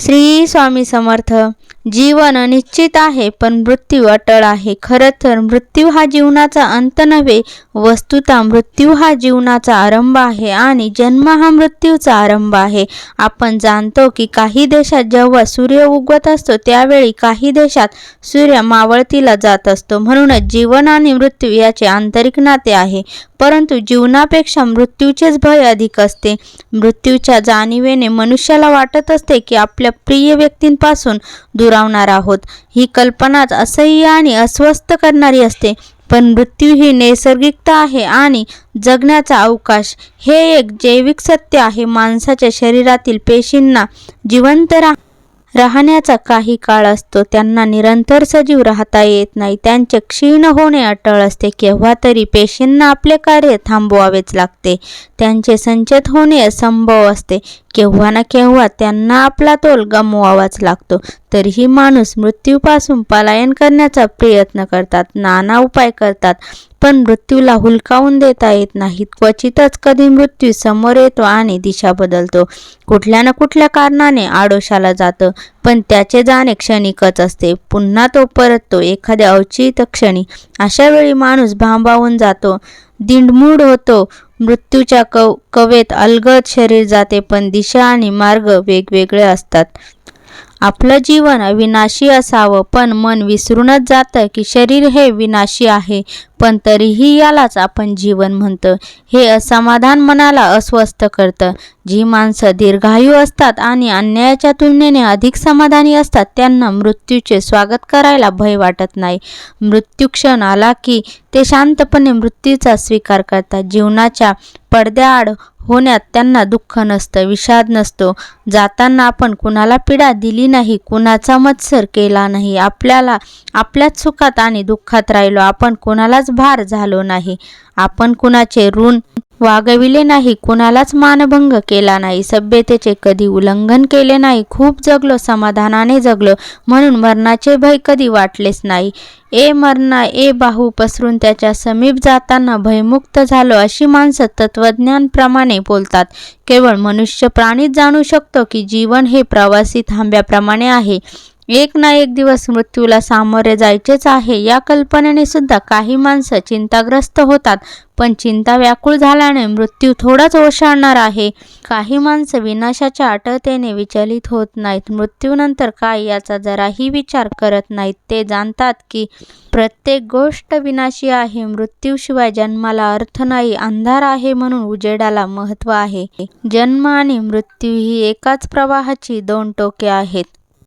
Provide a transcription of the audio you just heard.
श्री स्वामी समर्थ. जीवन अनिश्चित आहे पण मृत्यू अटळ आहे. खरं तर मृत्यू हा जीवनाचा अंत नव्हे वस्तुता मृत्यू हा जीवनाचा आरंभ आहे आणि जन्म हा मृत्यूचा आरंभ आहे. आपण जाणतो की काही देशात जेव्हा सूर्य उगवत असतो त्यावेळी काही देशात सूर्य मावळतीला जात असतो. म्हणूनच जीवन आणि मृत्यू याचे आंतरिक नाते आहे परंतु जीवनापेक्षा मृत्यूचेच भय अधिक असते. मृत्यूच्या जाणीवेने मनुष्याला वाटत असते की आपल्या प्रिय व्यक्तींपासून दूर दुरावणार आहोत. ही कल्पनाच असह्य आणि अस्वस्थ करणारी असते. पण मृत्यू ही नैसर्गिकता आहे आणि जगण्याचा अवकाश. हे एक जैविक सत्य आहे. माणसाच्या शरीरातील पेशींना जिवंत राह राहण्याचा काही काळ असतो. त्यांना निरंतर सजीव राहता येत नाही. त्यांचे क्षीण होणे अटळ असते. केव्हा तरी पेशींना आपले कार्य थांबवावेच लागते. त्यांचे संचत होणे असंभव असते. केव्हा ना केव्हा त्यांना आपला तोल गमवावाच लागतो. तरीही माणूस मृत्यूपासून पलायन करण्याचा प्रयत्न करतात. नाना उपाय करतात. पण मृत्यूला हुलकावून देता येत नाहीत क्वचितच कधी मृत्यू समोर येतो आणि दिशा बदलतो. कुठल्या ना कुठल्या कारणाने आडोशाला जातं पण त्याचे जाणे क्षणिकच असते. पुन्हा तो परततो एखाद्या अवचित क्षणी. अशा वेळी माणूस भांबावून जातो. दिंडमूड होतो. मृत्यूच्या कव कवेत अलगद शरीर जाते पण दिशा आणि मार्ग वेगवेगळे असतात. आपलं जीवन अविनाशी असावं पण मन विसरूनच जातं की शरीर हे विनाशी आहे. पण तरीही यालाच आपण जीवन म्हणतो. हे असमाधान मनाला अस्वस्थ करतं. जी माणसं दीर्घायू असतात आणि अन्यायाच्या तुलनेने अधिक समाधानी असतात त्यांना मृत्यूचे स्वागत करायला भय वाटत नाही. मृत्यू क्षण आला की ते शांतपणे मृत्यूचा स्वीकार करतात. जीवनाच्या पडद्याआड होण्यात त्यांना दुःख नसतं विषाद नसतो. जाताना आपण कुणाला पीडा दिली नाही नाही कुणाचा मत्सर केला नाही. आपल्याला आपल्याच सुखात आणि दुःखात राहिलो. आपण कुणालाच भार झालो नाही. आपण कुणाचे ऋण वागविले नाही कुणालाच मानभंग केला नाही सभ्यतेचे कधी उल्लंघन केले नाही खूप जगलो समाधानाने जगलो म्हणून मरणाचे भय कधी वाटलेच नाही. ए मरणा ए बाहू पसरून त्याच्या समीप जाताना भयमुक्त झालो अशी माणसं तत्वज्ञानप्रमाणे बोलतात. केवळ मनुष्य प्राणीच जाणू शकतो की जीवन हे प्रवासी थांब्याप्रमाणे आहे. एक ना एक दिवस मृत्यूला सामोरे जायचेच आहे. या कल्पनेने सुद्धा काही माणसं चिंताग्रस्त होतात पण चिंता व्याकुळ झाल्याने मृत्यू थोडाच ओशाळणार आहे. काही माणसं विनाशाच्या आटळतेने विचलित होत नाहीत. मृत्यूनंतर काय याचा जराही विचार करत नाहीत. ते जाणतात की प्रत्येक गोष्ट विनाशी आहे. मृत्यूशिवाय जन्माला अर्थ नाही अंधार आहे म्हणून उजेडाला महत्त्व आहे. जन्म आणि मृत्यू ही एकाच प्रवाहाची दोन टोके आहेत.